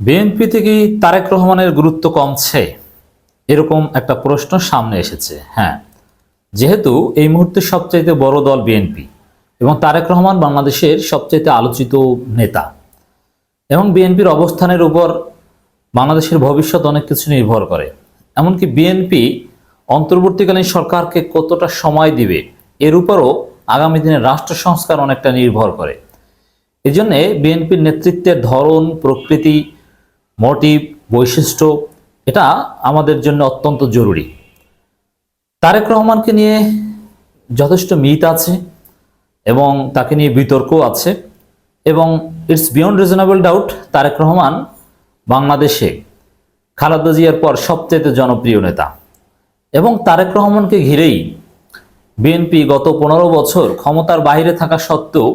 BNP থেকে তারেক রহমানের গুরুত্ব কমছে। এরকম একটা প্রশ্ন সামনে এসেছে। হ্যাঁ যেহেতু এই মুহূর্তে সবচাইতে বড় দল বিএনপি এবং তারেক রহমান বাংলাদেশের সবচাইতে আলোচিত নেতা। এবং বিএনপির অবস্থানের উপর বাংলাদেশের ভবিষ্যৎ অনেক কিছু নির্ভর করে। এমনকি বিএনপি অন্তর্বর্তীকালীন সরকারকে কতটা সময় দিবে, এর উপরও আগামী দিনে রাষ্ট্র সংস্কার অনেকটা নির্ভর করে। এই জন্যে বিএনপির নেতৃত্বের ধরন, প্রকৃতি মোটিভ বৈশিষ্ট্য, এটা আমাদের জন্য অত্যন্ত জরুরি। তারেক রহমানকে নিয়ে যথেষ্ট মিথ আছে এবং তাকে নিয়ে বিতর্ক আছে এবং it's beyond reasonable doubt Tarek Rahman বাংলাদেশে খালেদা জিয়ার পর সবচেয়ে জনপ্রিয় নেতা। এবং তারেক রহমানকে ঘিরেই বিএনপি গত পনেরো বছর ক্ষমতার বাইরে থাকা সত্ত্বেও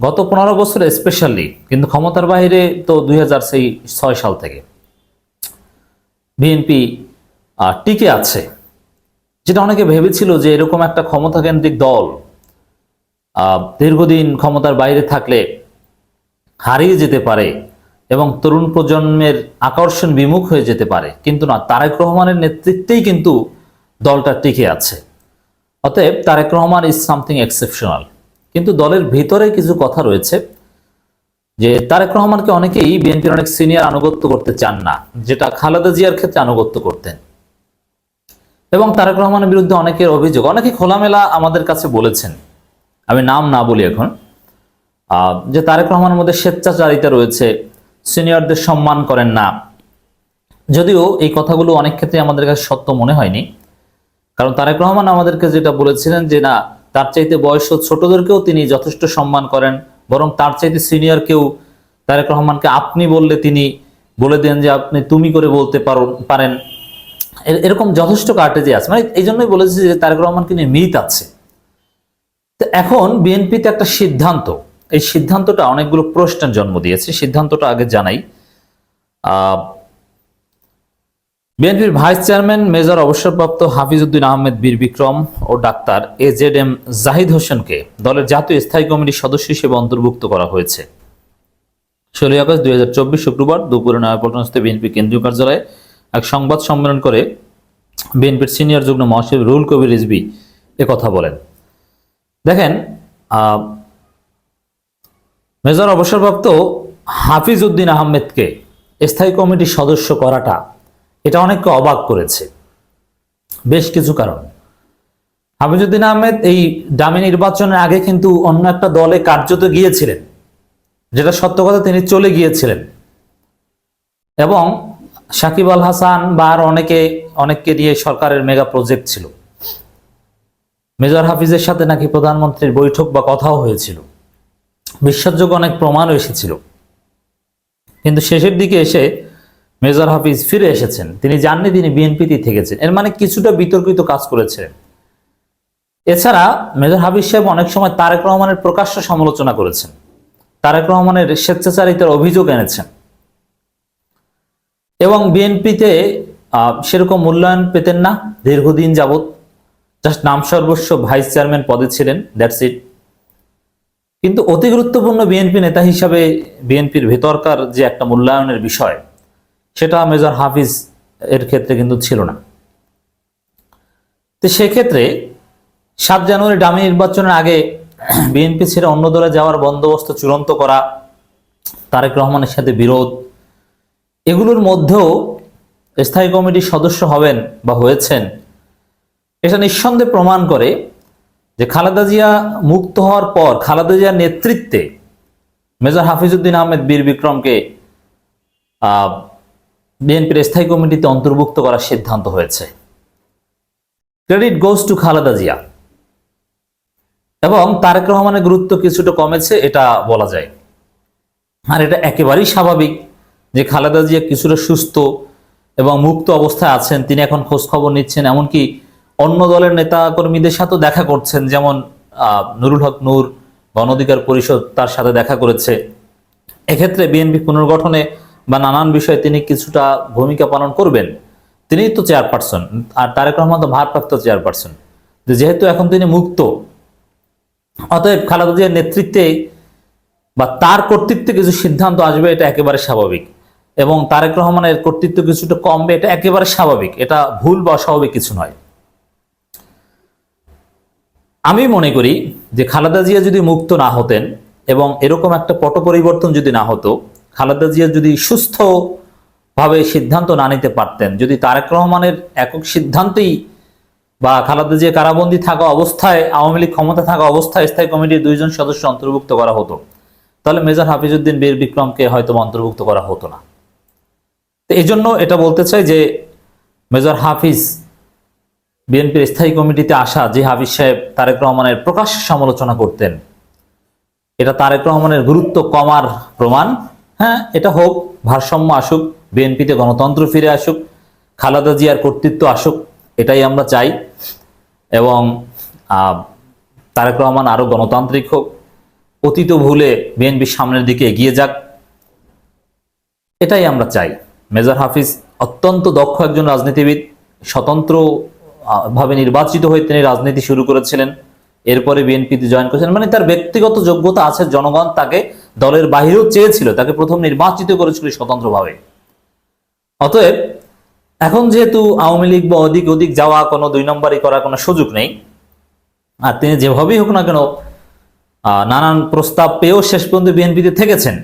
গত পনেরো বছর স্পেশালি কিন্তু ক্ষমতার বাইরে তো দুই ছয় সাল থেকে। বিএনপি টিকে আছে। যেটা অনেকে ভেবেছিল যে এরকম একটা ক্ষমতাকেন্দ্রিক দল দীর্ঘদিন ক্ষমতার বাইরে থাকলে হারিয়ে যেতে পারে এবং তরুণ প্রজন্মের আকর্ষণ বিমুখ হয়ে যেতে পারে। কিন্তু না, তারেক রহমানের নেতৃত্বেই কিন্তু দলটা টিকে আছে। অতএব Tarek Rahman is something exceptional কিন্তু দলের ভিতরে কিছু কথা রয়েছে যে তারেক রহমানকে অনেকেই বিএনপির অনেক সিনিয়র আনুগত্য করতে চান না, যেটা খালেদা জিয়ার ক্ষেত্রে আনুগত্য করতেন। এবং তারেক রহমানের বিরুদ্ধে অনেকের অভিযোগ, অনেকে খোলামেলা আমাদের কাছে বলেছেন, আমি নাম না বলি এখন যে তারেক রহমানের মধ্যে স্বেচ্ছাচারিতা রয়েছে, সিনিয়রদের সম্মান করেন না। যদিও এই কথাগুলো অনেক ক্ষেত্রে আমাদের কাছে সত্য মনে হয়নি, কারণ তারেক রহমান আমাদেরকে যেটা বলেছিলেন যে না তার চাইতে বয়স ছোটদেরকেও তিনি যথেষ্ট সম্মান করেন, বরং তার চাইতে সিনিয়র কেউ তারেক রহমানকে আপনি বললে তিনি বলে দেন যে আপনি তুমি করে বলতে পারো পারেন। এরকম যথেষ্ট কার্টেজে আছে। মানে এই জন্যই বলেছি যে তারেক রহমানকে নিয়ে মিথ আছে। তো এখন বিএনপিতে একটা সিদ্ধান্ত। এই সিদ্ধান্তটা অনেকগুলো প্রশ্নের জন্ম দিয়েছে। সিদ্ধান্তটা আগে জানাই। বিএনপির ভাইস চেয়ারম্যান মেজর অবসরপ্রাপ্ত হাফিজউদ্দিন আহমেদ বীর বিক্রম ও doctor A Z M Zahid হোসেনকে দলের জাতীয় স্থায়ী কমিটির সদস্য হিসেবে অন্তর্ভুক্ত করা হয়েছে। ষোলোই আগস্ট দুই হাজার চব্বিশ শুক্রবার দুপুরে নয়াপল্টনস্থিত বিএনপি কেন্দ্রীয় কার্যালয়ে এক সংবাদ সম্মেলন করে বিএনপির সিনিয়র যুগ্ম মহাসচিব রুহুল কবির রিজভি এ কথা বলেন। দেখেন মেজর অবসরপ্রাপ্ত হাফিজ উদ্দিন আহমেদকে স্থায়ী কমিটির সদস্য করাটা এটা অনেককে অবাক করেছে। বেশ কিছু কারণ। হাফিজউদ্দিন আহমেদ এই ডামি নির্বাচনের আগে কিন্তু অন্য একটা দলে কার্যত গিয়েছিলেন, যেটা সত্য কথা, তিনি চলে গিয়েছিলেন। এবং সাকিব আল হাসান বা আর অনেকে, অনেককে দিয়ে সরকারের মেগা প্রজেক্ট ছিল। মেজর হাফিজের সাথে নাকি প্রধানমন্ত্রীর বৈঠক বা কথাও হয়েছিল। বিশ্বাসযোগ্য অনেক প্রমাণও এসেছিল। কিন্তু শেষের দিকে এসে মেজর হাফিজ ফিরে এসেছেন। তিনি জাননি তিনি বিএনপিতেই থেকেছেন। এর মানে কিছুটা বিতর্কিত কাজ করেছিলেন এছাড়া মেজর হাফিজ সাহেব অনেক সময় তারেক রহমানের প্রকাশ্য সমালোচনা করেছেন। তারেক রহমানের স্বেচ্ছাচারিতার অভিযোগ এনেছেন। এবং বিএনপিতে সেরকম মূল্যায়ন পেতেন না দীর্ঘদিন যাবত জাস্ট নাম সর্বস্ব ভাইস চেয়ারম্যান পদে ছিলেন, দ্যাটস ইট। কিন্তু অতি গুরুত্বপূর্ণ বিএনপি নেতা হিসাবে বিএনপির ভেতরকার যে একটা মূল্যায়নের বিষয় সেটা মেজর হাফিজ এর ক্ষেত্রে কিন্তু ছিল না। তো সেক্ষেত্রে সাত জানুয়ারি ডামি নির্বাচনের আগে বিএনপি ছেড়ে অন্য দলে যাওয়ার বন্দোবস্ত চূড়ান্ত করা, তারেক রহমানের সাথে বিরোধ, এগুলোর মধ্যেও স্থায়ী কমিটির সদস্য হবেন বা হয়েছেন এটা নিঃসন্দেহে প্রমাণ করে যে খালেদা জিয়া মুক্ত হওয়ার পর খালেদা জিয়ার নেতৃত্বে মেজর হাফিজউদ্দিন আহমেদ বীর বিক্রমকে বিএনপির স্থায়ী কমিটিতে অন্তর্ভুক্ত করার সিদ্ধান্ত হয়েছে। Credit goes to Khaleda Zia. এবং তারেক রহমানের গুরুত্ব কিছুটা কমেছে, এটা বলা যায়। আর এটা একেবারেই স্বাভাবিক যে খালেদা জিয়া কিছুটা সুস্থ এবং মুক্ত অবস্থায় আছেন, তিনি এখন খোঁজ খবর নিচ্ছেন, এমনকি অন্য দলের নেতা কর্মীদের সাথেও দেখা করছেন, যেমন নুরুল হক নূর গণ অধিকার পরিষদ তার সাথে দেখা করেছে। এক্ষেত্রে বিএনপি পুনর্গঠনে বা নানান বিষয়ে তিনি কিছুটা ভূমিকা পালন করবেন, তিনিই তো চেয়ারপারসন। আর তারেক রহমান তো ভারপ্রাপ্ত চেয়ারপারসন। যেহেতু এখন তিনি মুক্ত, অতএব খালেদা জিয়ার নেতৃত্বে বা তার কর্তৃত্বে কিছু সিদ্ধান্ত আসবে, এটা একেবারে স্বাভাবিক। এবং তারেক রহমানের কর্তৃত্ব কিছুটা কমবে, এটা একেবারে স্বাভাবিক। এটা ভুল বা অস্বাভাবিক কিছু নয়। আমি মনে করি যে খালেদা জিয়া যদি মুক্ত না হতেন এবং এরকম একটা পট পরিবর্তন যদি না হতো খালেদা জিয়া যদি সুস্থ ভাবে সিদ্ধান্ত না নিতে পারতেন, যদি তারেক রহমানের একক সিদ্ধান্তেই বা খালেদা জিয়া কারাবন্দী থাকা অবস্থায়, আওয়ামী লীগ ক্ষমতা থাকা অবস্থায় স্থায়ী কমিটির দুইজন সদস্য অন্তর্ভুক্ত করা হতো, তাহলে মেজর হাফিজউদ্দিন বীর বিক্রমকে হয়তো অন্তর্ভুক্ত করা হতো না। তো এই জন্য এটা বলতে চাই যে, মেজর হাফিজ বিএনপির স্থায়ী কমিটিতে আসা যে হাফিজ সাহেব তারেক রহমানের প্রকাশ্য সমালোচনা করতেন, এটা তারেক রহমানের গুরুত্ব কমার প্রমাণ। হ্যাঁ এটা হোক, ভারসাম্য আসুক, বিএনপিতে গণতন্ত্র ফিরে আসুক, খালেদা জিয়ার কর্তৃত্ব আসুক, এটাই আমরা চাই। এবং তারেক রহমান আরও গণতান্ত্রিক হোক, অতীত ভুলে বিএনপি সামনের দিকে এগিয়ে যাক, এটাই আমরা চাই। মেজর হাফিজ অত্যন্ত দক্ষ একজন রাজনীতিবিদ, স্বতন্ত্র ভাবে নির্বাচিত হয়ে তিনি রাজনীতি শুরু করেছিলেন। এরপরে বিএনপিতে জয়েন করেছেন মানে তার ব্যক্তিগত যোগ্যতা আছে, জনগণ তাকে দলের বাহিরেও চেয়েছিল, তাকে প্রথম নির্বাচিত করেছিল স্বতন্ত্রভাবে। অতএব, এখন যেহেতু আওয়ামী লীগ বা অধিক অধিক যাওয়া কোনো দুই নম্বরই করার কোনো সুযোগ নেই, আর তিনি যেভাবেই হোক না কেন নানান প্রস্তাব পেয়েও শেষ পর্যন্ত বিএনপিতে থেকেছেন,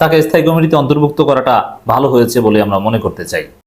তাকে স্থায়ী কমিটিতে অন্তর্ভুক্ত করাটা ভালো হয়েছে বলে আমরা মনে করতে চাই।